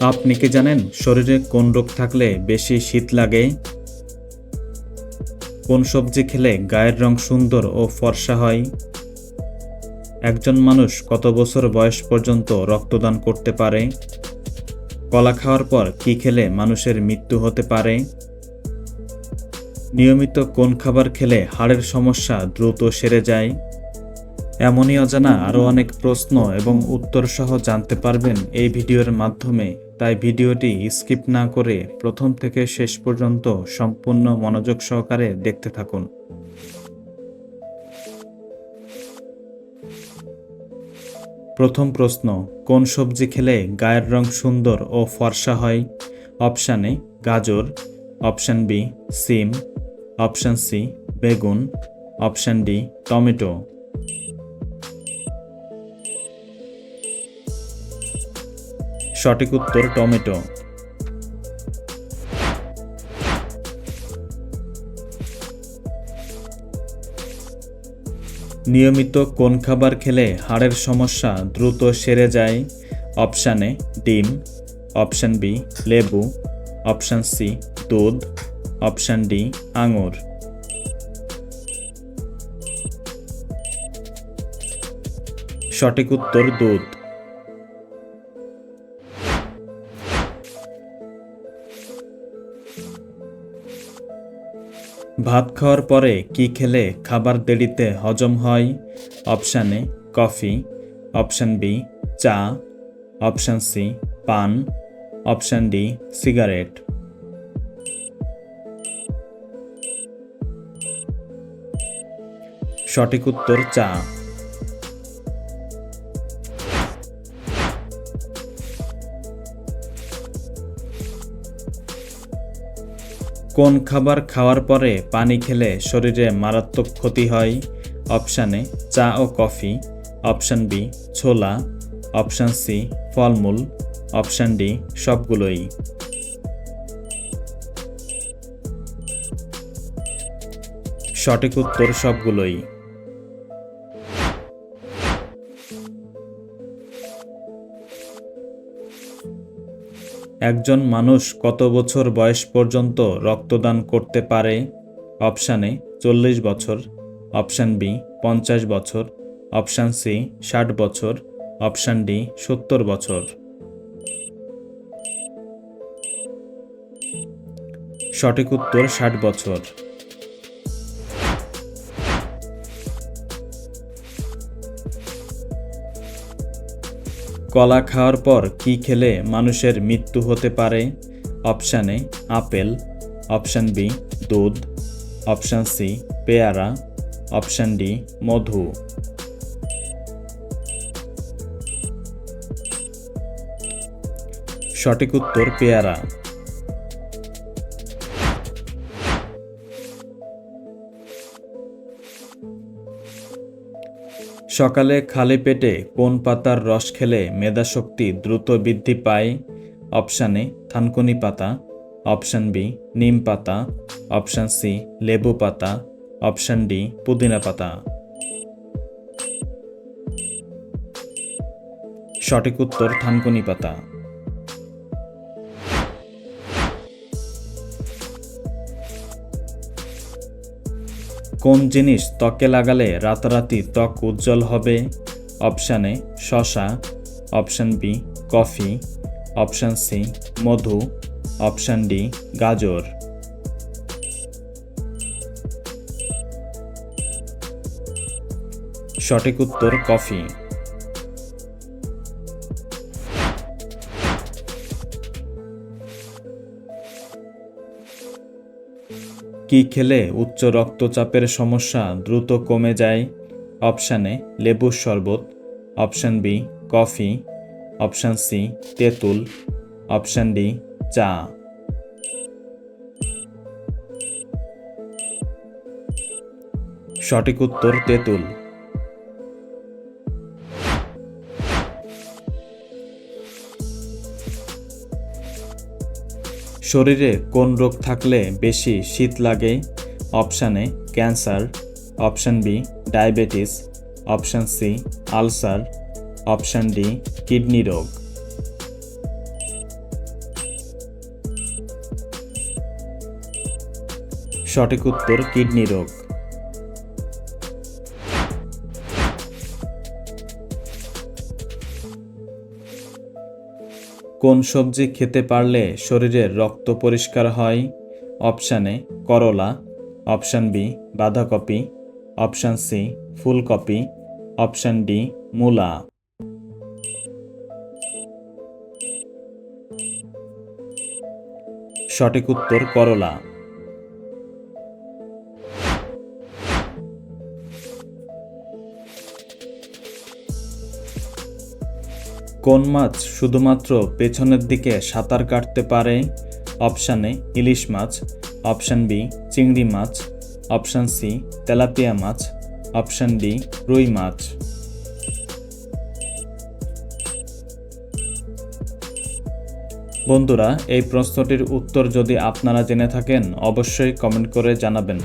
আপনি কি জানেন শরীরে কোন রোগ থাকলে বেশি শীত লাগে? কোন সবজি খেলে গায়ের রং সুন্দর ও ফর্সা হয়? একজন মানুষ কত বছর বয়স পর্যন্ত রক্তদান করতে পারে? কলা খাওয়ার পর কি খেলে মানুষের মৃত্যু হতে পারে? নিয়মিত কোন খাবার খেলে হাড়ের সমস্যা দ্রুত সেরে যায়? এমনই অজানা আরও অনেক প্রশ্ন এবং উত্তর সহ জানতে পারবেন এই ভিডিওর মাধ্যমে। তাই ভিডিওটি স্কিপ না করে প্রথম থেকে শেষ পর্যন্ত সম্পূর্ণ মনোযোগ সহকারে দেখতে থাকুন। প্রথম প্রশ্ন, কোন সবজি খেলে গায়ের রং সুন্দর ও ফর্সা হয়? অপশান এ, গাজর। অপশান বি, সিম। অপশান সি, বেগুন। Option D, tomato. সঠিক উত্তর টমেটো। নিয়মিত কোন খাবার খেলে হাড়ের সমস্যা দ্রুত সেরে যায়? অপশান ডিম, অপশান বি লেবু, অপশান সি দুধ, অপশান ডি আঙুর। সঠিক উত্তর দুধ। ভাত খাওয়ার পরে কি খেলে খাবার দেরিতে হজম হয়? Option A, coffee. Option B, চা। অপশান সি, পান। Option D, cigarette. সঠিক উত্তর চা। কোন খাবার খাওয়ার পরে পানি খেলে শরীরে মারাত্মক ক্ষতি হয়? অপশান এ, চা ও কফি। অপশান বি, ছোলা। অপশান সি, ফলমূল। অপশান ডি, সবগুলোই। সঠিক উত্তর সবগুলোই। একজন মানুষ কত বছর বয়স পর্যন্ত রক্তদান করতে পারে? অপশান এ, চল্লিশ বছর। অপশান বি, পঞ্চাশ বছর। অপশান সি, ষাট বছর। অপশান ডি, সত্তর বছর। সঠিক উত্তর, ষাট বছর। কলা খাওয়ার পর কি খেলে মানুষের মৃত্যু হতে পারে? Option A, apple. Option B, দুধ। অপশান সি, পেয়ারা। অপশান ডি, মধু। সঠিক উত্তর পেয়ারা। সকালে খালি পেটে কোন পাতার রস খেলে মেধাশক্তি দ্রুত বৃদ্ধি পায়? অপশান এ, থানকুনি পাতা। অপশান বি, নিম পাতা। অপশান সি, লেবু পাতা। অপশান ডি, পুদিনা পাতা। সঠিক উত্তর থানকুনি পাতা। কোন জিনিস ত্বকে লাগালে রাতারাতি ত্বক উজ্জ্বল হবে? অপশান এ, শশা। Option B, coffee. Option C, মধু। অপশান ডি, গাজর। সঠিক উত্তর কফি। কি খেলে উচ্চ রক্তচাপের সমস্যা দ্রুত কমে যায়? অপশান এ লেবুর শরবত। Option B, coffee. Option C, তেঁতুল। অপশান ডি, চা। সঠিক উত্তর, তেঁতুল। শরীরে কোন রোগ থাকলে বেশি শীত লাগে? Option A, cancer. Option B, diabetes. Option C, ulcer. Option D, kidney রোগ। সঠিক উত্তর, কিডনি রোগ। কোন সবজি খেতে পারলে শরীরের রক্ত পরিষ্কার হয়? অপশান এ, করলা। অপশান বি, বাঁধাকপি। অপশান সি, ফুলকপি। অপশান ডি, মূলা। সঠিক উত্তর করলা। কোন মাছ শুধুমাত্র পেছনের দিকে সাঁতার কাটতে পারে? অপশান এ, ইলিশ মাছ। অপশান বি, চিংড়ি মাছ। অপশান সি, তেলাপিয়া মাছ। অপশান ডি, রুই মাছ। বন্ধুরা, এই প্রশ্নটির উত্তর যদি আপনারা জেনে থাকেন, অবশ্যই কমেন্ট করে জানাবেন।